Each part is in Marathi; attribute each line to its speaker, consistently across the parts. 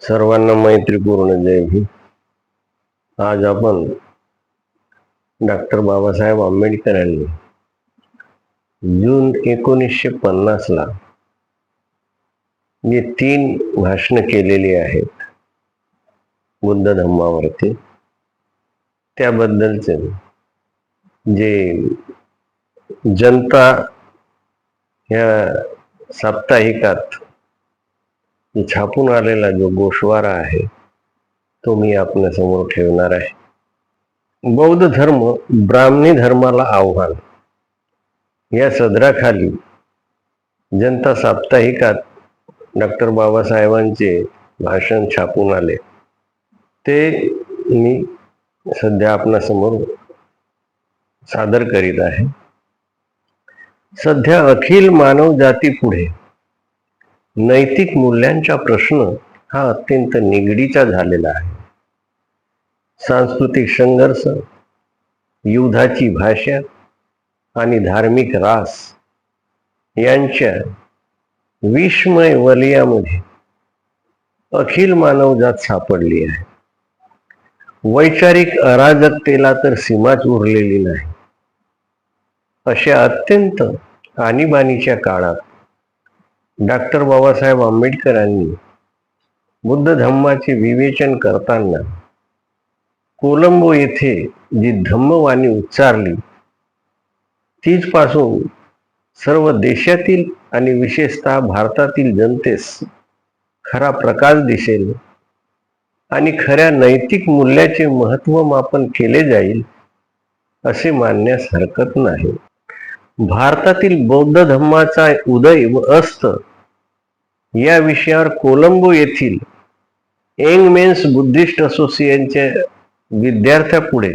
Speaker 1: सर्वांना मैत्रीपूर्ण जय भी आज आपण डॉक्टर बाबासाहेब आंबेडकरांनी जून एकोणीसशे पन्नासला जी तीन भाषणं केलेली आहेत बुद्ध धम्मावरती त्याबद्दलचे जे जनता ह्या साप्ताहिकात छापून आलेला जो गोशवारा आहे तो मी आपल्यासमोर ठेवणार आहे. बौद्ध धर्म ब्राह्मणी धर्माला आव्हान. या सदराखाली जनता साप्ताहिकात डॉक्टर बाबासाहेबांचे भाषण छापून आले. ते मी सध्या आपणासमोर सादर करीत आहे. सध्या अखिल मानव जाती पुढे. नैतिक मूल्यांचा प्रश्न हा अत्यंत निगडीचा झालेला आहे. सांस्कृतिक संघर्ष युद्धाची भाषा आणि धार्मिक रास यांच्या विस्मय वलयामध्ये अखिल मानवजात सापडली आहे. वैचारिक अराजकतेला तर सीमाच उरलेली नाही. अशा अत्यंत आणीबाणीच्या काळात डॉक्टर बाबासाहेब आंबेडकरांनी बुद्ध धम्माचे विवेचन करताना कोलंबो येथे जी धम्मवाणी उच्चारली तीच पासून सर्व देशातील आणि विशेषतः भारतातील जनतेस खरा प्रकाश दिसेल आणि खऱ्या नैतिक मूल्याचे महत्त्व मापन केले जाईल असे मानण्यास हरकत नाही. भारतातील बौद्ध धम्माचा उदय व अस्त या विषयावर कोलंबो येथील एंग मेन्स बुद्धिस्ट असोसिएशनच्या विद्यार्थ्यापुढे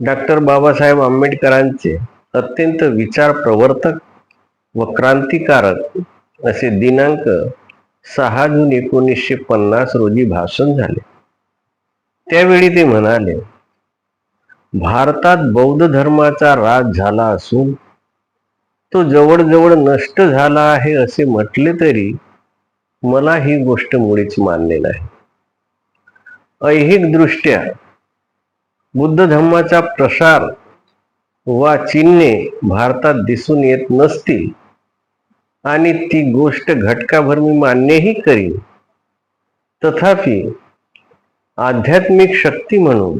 Speaker 1: डॉक्टर बाबासाहेब आंबेडकरांचे अत्यंत विचार प्रवर्तक व क्रांतिकारक असे दिनांक सहा जून एकोणीसशे पन्नास रोजी भाषण झाले. त्यावेळी ते म्हणाले भारतात बौद्ध धर्माचा राज झाला असून तो जवळजवळ नष्ट झाला आहे असे म्हटले तरी मला ही गोष्ट मुळीच मान्य नाही. ऐहिक दृष्ट्या बुद्ध धर्माचा प्रसार वा चिन्हे भारतात दिसून येत नसतील आणि ती गोष्ट घटकाभर मी मान्यही करीन. तथापि आध्यात्मिक शक्ती म्हणून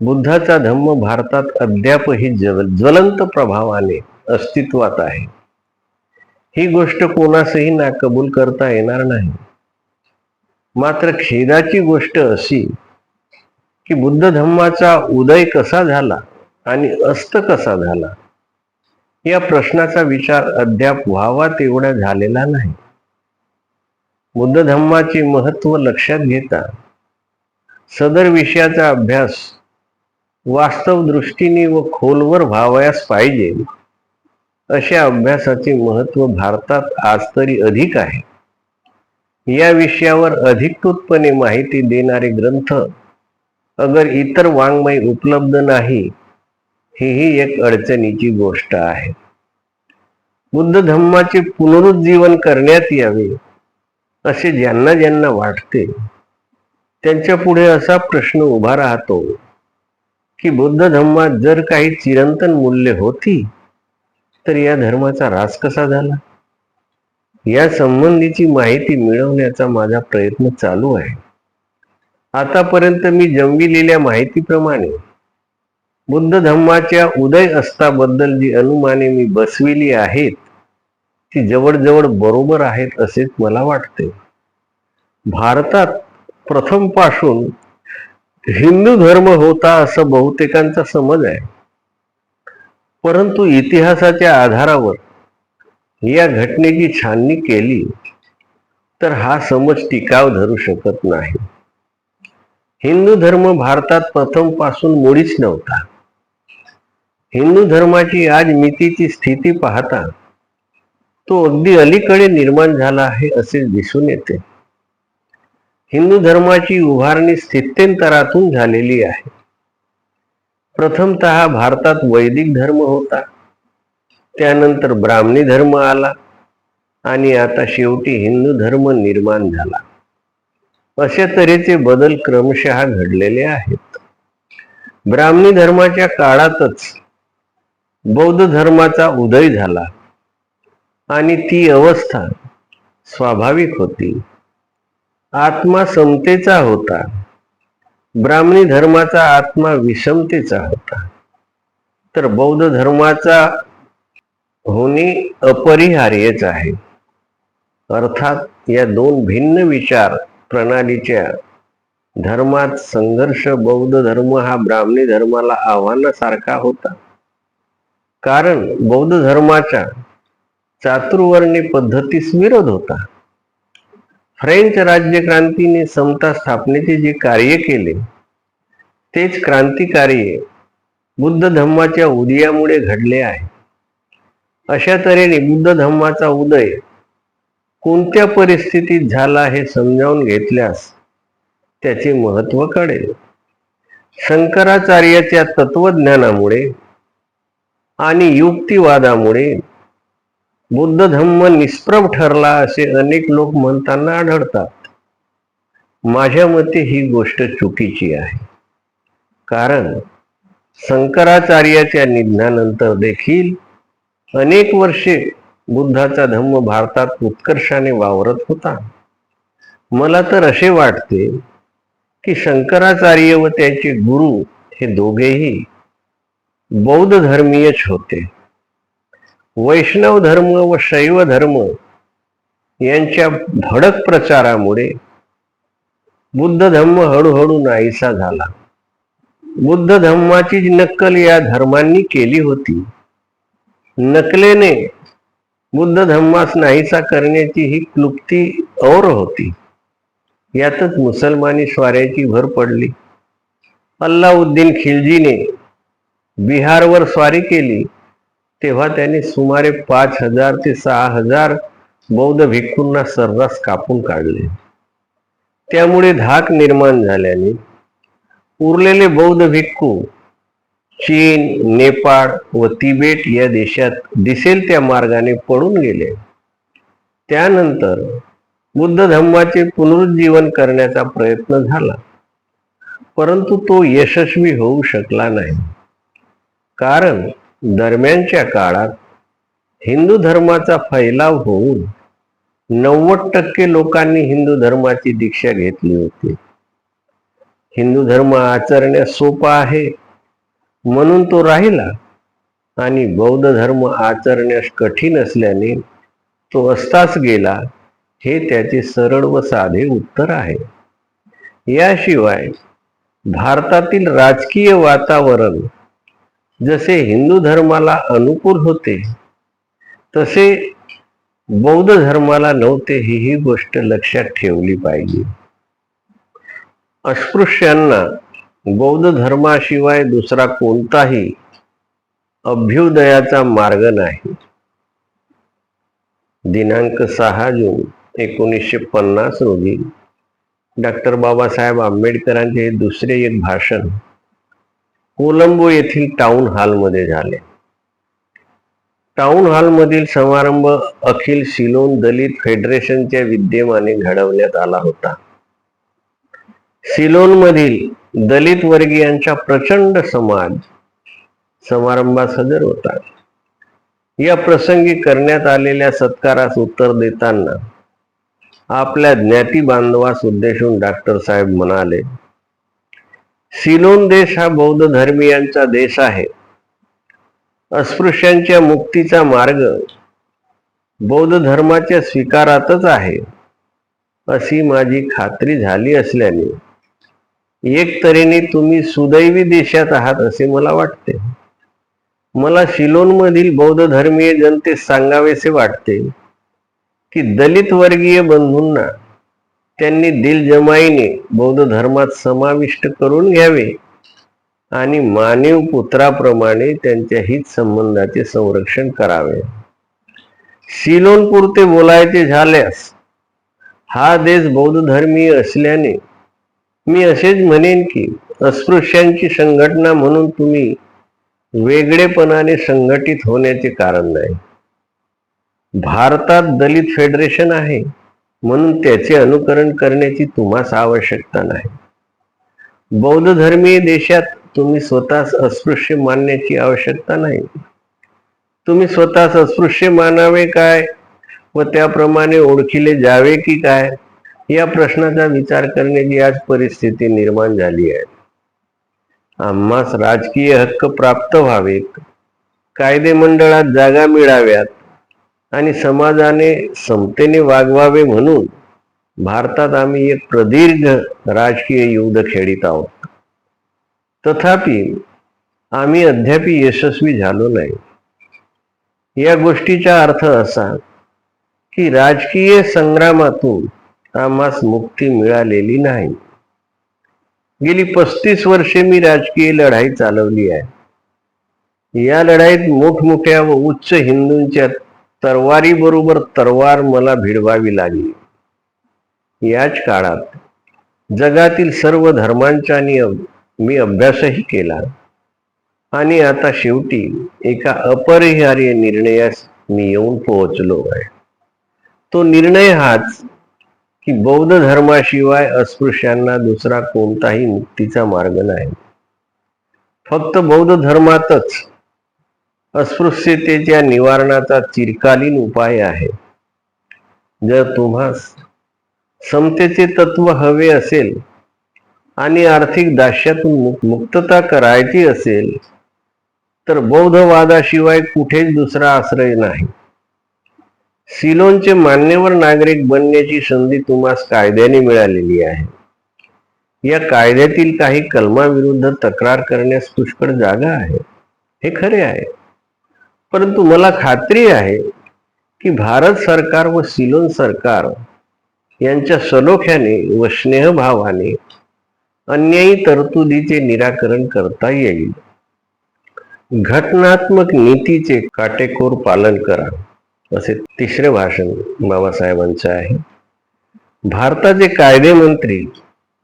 Speaker 1: बुद्धाचा धम्म भारतात अद्यापही जव ज्वलंत प्रभावाने अस्तित्वात आहे. ही गोष्ट कोणासही ना कबूल करता येणार नाही. मात्र खेदाची गोष्ट अशी की बुद्ध धम्माचा उदय कसा झाला आणि अस्त कसा झाला या प्रश्नाचा विचार अद्याप व्हावा तेवढा झालेला नाही. बुद्ध धम्माचे महत्त्व लक्षात घेता सदर विषयाचा अभ्यास वास्तव दृष्टीने व खोलवर व्हावयास पाहिजे अशा अभ्यासाचे महत्त्व भारतात आज तरी अधिक आहे. या विषयावर अधिकृतपणे माहिती देणारे ग्रंथ अगर इतर वाङ्मय उपलब्ध नाही हीही एक अडचणीची गोष्ट आहे. बुद्ध धम्माचे पुनरुज्जीवन करण्यात यावे असे ज्यांना ज्यांना वाटते त्यांच्या पुढे असा प्रश्न उभा राहतो की बुद्ध धम्मात जर काही चिरंतन मूल्य होती तर या धर्माचा रास कसा झाला? या संबंधीची माहिती मिळवण्याचा माझा प्रयत्न चालू आहे. आतापर्यंत मी जमविलेल्या माहितीप्रमाणे बुद्ध धम्माच्या उदय अस्ताबद्दल जी अनुमाने मी बसविली आहेत ती जवळजवळ बरोबर आहेत असेच मला वाटते. भारतात प्रथमपासून हिंदू धर्म होता असं बहुतेकांचा समज आहे. परंतु इतिहासाच्या आधारावर या घटनेची छाननी केली तर हा समज टिकाव धरू शकत नाही. हिंदू धर्म भारतात प्रथमपासून मुळीच नव्हता. हिंदू धर्माची आज मितीची स्थिती पाहता तो अगदी अलीकडे निर्माण झाला आहे असे दिसून येते. हिंदू धर्माची उभारणी स्थित्यंतरातून झालेली आहे. प्रथमतः भारतात वैदिक धर्म होता. त्यानंतर ब्राह्मणी धर्म आला आणि आता शेवटी हिंदू धर्म निर्माण झाला. अशा तऱ्हेचे बदल क्रमशः घडलेले आहेत. ब्राह्मणी धर्माच्या काळातच बौद्ध धर्माचा उदय झाला आणि ती अवस्था स्वाभाविक होती. आत्मा समतेचा होता. ब्राह्मणी धर्माचा आत्मा विषमतेचा होता. तर बौद्ध धर्माचा होणे अपरिहार्यच आहे. अर्थात या दोन भिन्न विचार प्रणालीच्या धर्मात संघर्ष बौद्ध धर्म हा ब्राह्मणी धर्माला आव्हानासारखा होता. कारण बौद्ध धर्माच्या चातुर्वर्णी पद्धतीस विरोध होता. फ्रेंच राज्यक्रांतीने समता स्थापनेचे जे कार्य केले तेच क्रांतिकार्य बुद्ध धम्माच्या उदयामुळे घडले आहे. अशा तऱ्हेने बुद्ध धम्माचा उदय कोणत्या परिस्थितीत झाला हे समजावून घेतल्यास त्याचे महत्त्व कळेल. शंकराचार्याच्या तत्वज्ञानामुळे आणि युक्तिवादामुळे बुद्ध धम्म निष्प्रभ ठरला असे अनेक लोक म्हणताना आढळतात. माझ्या मते ही गोष्ट चुकीची आहे. कारण शंकराचार्याच्या निधनानंतर देखील अनेक वर्षे बुद्धाचा धम्म भारतात उत्कर्षाने वावरत होता. मला तर असे वाटते की शंकराचार्य व त्याचे गुरु हे दोघेही बौद्ध धर्मीयच होते. वैष्णव धर्म व शैव धर्म यांच्या भडक प्रचारामुळे बुद्ध धम्म हळूहळू नाहीसा झाला. बुद्ध धम्माची नक्कल या धर्मांनी केली होती नकलेने बुद्ध धम्मास नाहीसा करण्याची ही क्लुप्ती और होती. यातच मुसलमानी स्वाऱ्याची भर पडली. अल्लाउद्दीन खिलजीने बिहारवर स्वारी केली. तेव्हा त्याने सुमारे पाच हजार ते सहा हजार बौद्ध भिक्खूंना सर्रास कापून काढले. त्यामुळे धाक निर्माण झाल्याने उरलेले बौद्ध भिक्खू चीन नेपाळ व तिबेट या देशात दिसेल त्या मार्गाने पळून गेले. त्यानंतर बुद्ध धम्माचे पुनरुज्जीवन करण्याचा प्रयत्न झाला. परंतु तो यशस्वी होऊ शकला नाही. कारण दरम्यानच्या काळात हिंदू धर्माचा फैलाव होऊन नव्वद टक्के लोकांनी हिंदू धर्माची दीक्षा घेतली होती. हिंदू धर्म आचरण्यास सोपा आहे म्हणून तो राहिला आणि बौद्ध धर्म आचरण्यास कठीण असल्याने तो असताच गेला हे त्याचे सरळ व साधे उत्तर आहे. याशिवाय भारतातील राजकीय वातावरण जसे हिंदू धर्माला अनुकूल होते तसे बौद्ध धर्माला नव्हते ही ही गोष्ट लक्षात ठेवली पाहिजे. अस्पृश्यांना बौद्ध धर्माशिवाय दुसरा कोणताही अभ्युदयाचा मार्ग नाही. दिनांक सहा जून एकोणीसशे पन्नास रोजी डॉक्टर बाबासाहेब आंबेडकरांचे हे दुसरे एक भाषण कोलंबो येथील टाउन हॉलमध्ये झाले. टाउन हॉलमधील समारंभ अखिल सिलोन दलित फेडरेशनच्या विद्यमाने घडवण्यात आला होता. सिलोनमधील दलित वर्गीयांचा प्रचंड समाज समारंभास हजर होता. या प्रसंगी करण्यात आलेल्या सत्कारास उत्तर देताना आपल्या ज्ञाती बांधवास उद्देशून डॉक्टर साहेब म्हणाले सिलोन देश हा बौद्ध धर्मीयांचा देश आहे. अस्पृश्यांच्या मुक्तीचा मार्ग बौद्ध धर्माच्या स्वीकारातच आहे. अशी माझी खात्री झाली असल्याने एक तऱ्हेने तुम्ही सुदैवी देशात आहात असे मला वाटते. मला शिलोनमधील बौद्ध धर्मीय जनतेस सांगावेसे वाटते की दलित वर्गीय बंधूंना त्यांनी दिलजमाईने बौद्ध धर्मात समाविष्ट करून घ्यावे. आणि मानव पुत्राप्रमाणे त्यांच्या हित संबंधाचे संरक्षण करावे. शिलोनपुरते बोलायचे झाल्यास हा देश बौद्ध धर्मीय असल्याने मी असेच म्हणेन की अस्पृश्यांची संघटना म्हणून तुम्ही वेगळेपणाने संघटित होण्याचे कारण नाही. भारतात दलित फेडरेशन आहे. म्हणून त्याचे अनुकरण करण्याची तुम्हास आवश्यकता नाही. बौद्ध धर्मीय देशात तुम्ही स्वतःच अस्पृश्य मानण्याची आवश्यकता नाही. तुम्ही स्वतःच अस्पृश्य मानावे काय? व त्याप्रमाणे ओळखिले जावे की काय? या प्रश्नाचा विचार करण्याची आज परिस्थिती निर्माण झाली आहे. आम्हास राजकीय हक्क प्राप्त व्हावेत. कायदे मंडळात जागा मिळाव्यात. आणि समाजाने समतेने वागवावे म्हणून भारतात आम्ही एक प्रदीर्घ राजकीय युद्ध खेळीत आहोत. तथापि आम्ही अद्याप यशस्वी झालो नाही. या गोष्टीचा अर्थ असा की राजकीय संग्रामातून आम्हास मुक्ती मिळालेली नाही. गेली पस्तीस वर्षे मी राजकीय लढाई चालवली आहे. या लढाईत मोठमोठ्या व उच्च हिंदूंच्या तरवारी बरोबर तरवार मला भिडवावी लागली. याच काळात जगातील सर्व धर्मांचा मी अभ्यासही केला. आणि आता शेवटी एका अपरिहार्य निर्णयास मी येऊन पोहोचलो आहे. तो निर्णय हाच की बौद्ध धर्माशिवाय अस्पृश्यांना दुसरा कोणताही मुक्तीचा मार्ग नाही. फक्त बौद्ध धर्मातच अस्पृश्यतेच्या निवारणाचा चिरकालीन उपाय आहे. जर तुम्हास समतेचे तत्व हवे असेल आणि आर्थिक दास्यातून मुक्तता करायची असेल तर बौद्धवादाशिवाय कुठेच दुसरा आश्रय नाही. सिलोनचे मान्यवर नागरिक बनण्याची संधी तुम्हास कायद्याने मिळालेली आहे. या कायद्यातील काही कलमाविरुद्ध तक्रार करण्यास पुष्कळ जागा आहे. हे खरे आहे. परंतु मला खात्री आहे की भारत सरकार व सिलोन सरकार यांच्या सलोख्याने व स्नेहभावाने अन्यायी तरतुदीचे निराकरण करता येईल. घटनात्मक नीतीचे काटेकोर पालन करा असे तिसरे भाषण बाबासाहेबांचे आहे. भारताचे कायदे मंत्री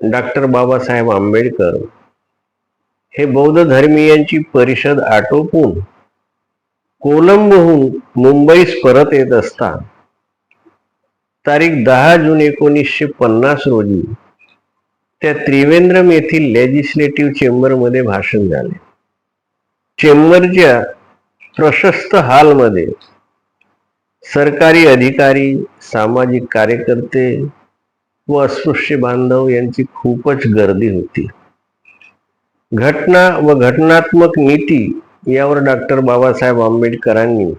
Speaker 1: डॉक्टर बाबासाहेब आंबेडकर हे बौद्ध धर्मीयांची परिषद आटोपून कोलंबोहून मुंबईस परत येत असता तारीख दहा जून एकोणीसशे पन्नास रोजी त्या त्रिवेंद्रम येथील लेजिस्लेटिव्ह चेंबरमध्ये भाषण झाले. चेंबरच्या प्रशस्त हॉलमध्ये सरकारी अधिकारी सामाजिक कार्यकर्ते व अस्पृश्य बांधव यांची खूपच गर्दी होती. घटना व घटनात्मक नीती यावर डॉक्टर बाबासाहेब आंबेडकरांनी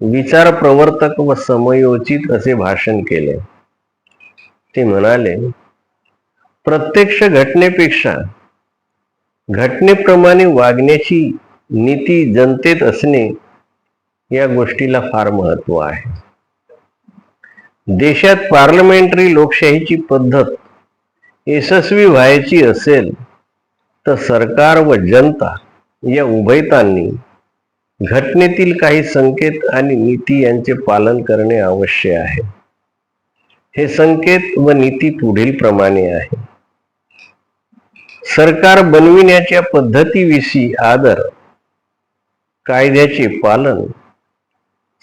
Speaker 1: विचार प्रवर्तक व समयोचित असे भाषण केले. ते म्हणाले प्रत्यक्ष घटनेपेक्षा घटनेप्रमाणे वागण्याची नीती जनतेत असणे या गोष्टीला फार महत्त्व आहे. देशात पार्लमेंटरी लोकशाहीची पद्धत यशस्वी व्हायची असेल तर सरकार व जनता या उभयतांनी घटनेतील काही संकेत आणि नीती यांचे पालन करणे आवश्यक आहे. हे संकेत व नीती पुढील प्रमाणे आहे. सरकार बनविण्याच्या पद्धतीविषयी आदर कायद्याचे पालन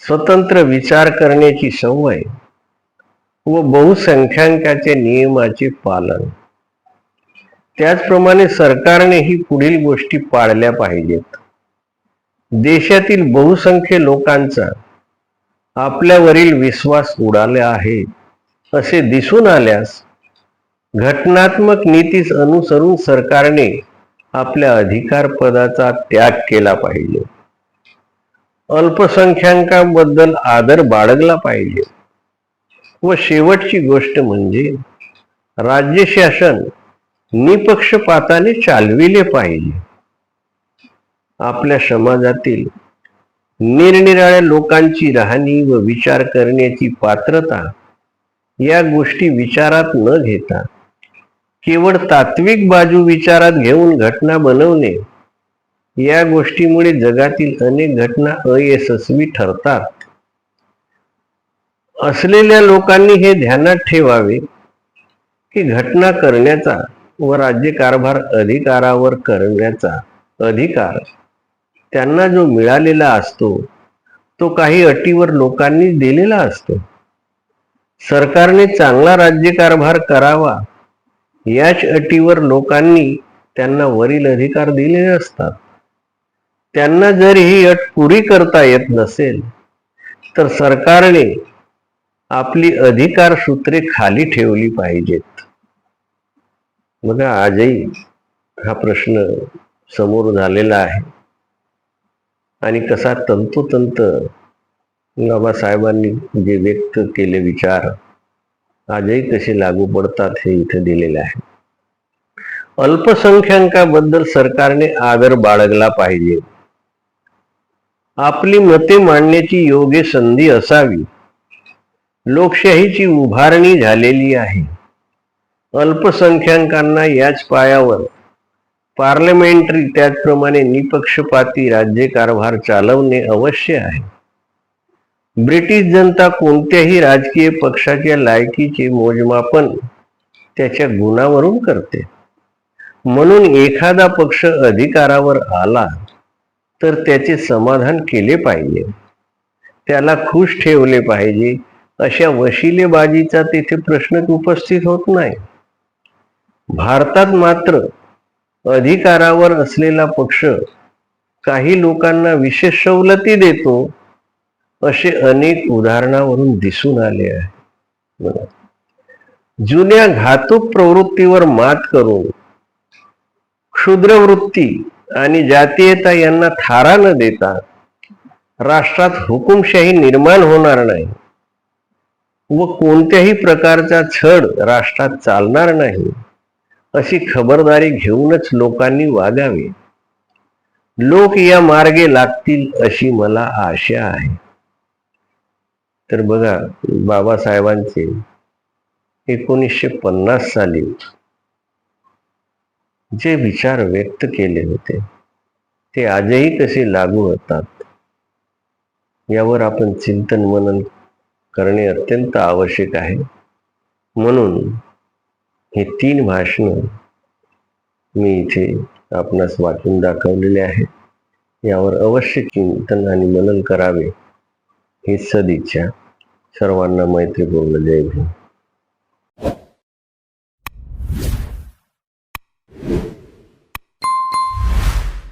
Speaker 1: स्वतंत्र विचार करण्याची सवय व बहुसंख्याकाच्या नियमाचे पालन. त्याचप्रमाणे सरकारनेही पुढील गोष्टी पाळल्या पाहिजेत. देशातील बहुसंख्य लोकांचा आपल्यावरील विश्वास उडाला आहे असे दिसून आल्यास घटनात्मक नीतीस अनुसरून सरकारने आपल्या अधिकार पदाचा त्याग केला पाहिजे. अल्पसंख्याकांबद्दल आदर बाळगला पाहिजे. व शेवटची गोष्ट म्हणजे राज्य शासन निपक्षपाताने चालविले पाहिजे. आपल्या समाजातील निरनिराळ्या लोकांची राहणी व विचार करण्याची पात्रता या गोष्टी विचारात न घेता केवळ तात्विक बाजू विचारात घेऊन घटना बनवणे या गोष्टीमुळे जगातील अनेक घटना अयशस्वी ठरतात. असलेल्या लोकांनी हे ध्यानात ठेवावे की घटना करण्याचा व राज्यकारभार अधिकारावर करण्याचा अधिकार त्यांना जो मिळालेला असतो तो काही अटीवर लोकांनी दिलेला असतो. सरकारने चांगला राज्यकारभार करावा याच अटीवर लोकांनी त्यांना वरील अधिकार दिलेले असतात. त्यांना जर ही अट पुरी करता येत नसेल तर सरकारने आपली अधिकार सूत्रे खाली ठेवली पाहिजेत. बघा आजही हा प्रश्न समोर झालेला आहे. आणि कसा तंतोतंत बाबासाहेबांनी जे व्यक्त केले विचार आजही कसे लागू पडतात हे इथे दिलेले आहे. अल्पसंख्याकाबद्दल सरकारने आदर बाळगला पाहिजे. आपली मते मांडण्याची योग्य संधी असावी. लोकशाहीची उभारणी झालेली आहे. अल्पसंख्याकांना याच पायावर. पार्लमेंटरी त्याचप्रमाणे निपक्षपाती राज्यकारभार चालवणे अवश्य आहे. ब्रिटिश जनता कोणत्याही राजकीय पक्षाच्या लायकीचे मोजमापन त्याच्या गुणावरून करते. म्हणून एखादा पक्ष अधिकारावर आला तर त्याचे समाधान केले पाहिजे. त्याला खुश ठेवले पाहिजे. अशा वशिलेबाजीचा तेथे प्रश्नच उपस्थित होत नाही. भारतात मात्र अधिकारावर असलेला पक्ष काही लोकांना विशेष सवलती देतो असे अनेक उदाहरणावरून दिसून आले आहे. जुन्या घातक प्रवृत्तीवर मात करून क्षुद्रवृत्ती आणि जातीयता यांना थारा न देता राष्ट्रात हुकुमशाही निर्माण होणार नाही व कोणत्याही प्रकारचा छळ राष्ट्रात चालणार नाही. अशी खबरदारी घेऊनच लोकांनी वागावे. लोक या मार्गे लागतील अशी मला आशा आहे. तर बघा बाबासाहेबांचे एकोणीसशे पन्नास साली जे विचार व्यक्त केले होते ते आजही कसे लागू होतात यावर आपण चिंतन मनन करणे अत्यंत आवश्यक आहे. म्हणून हे तीन भाषण मी इथे आपणास वाचून दाखवलेले आहेत. यावर अवश्य चिंतन आणि मनन करावे ही सदिच्छा. सर्वांना मैत्रीपूर्ण जय भीम.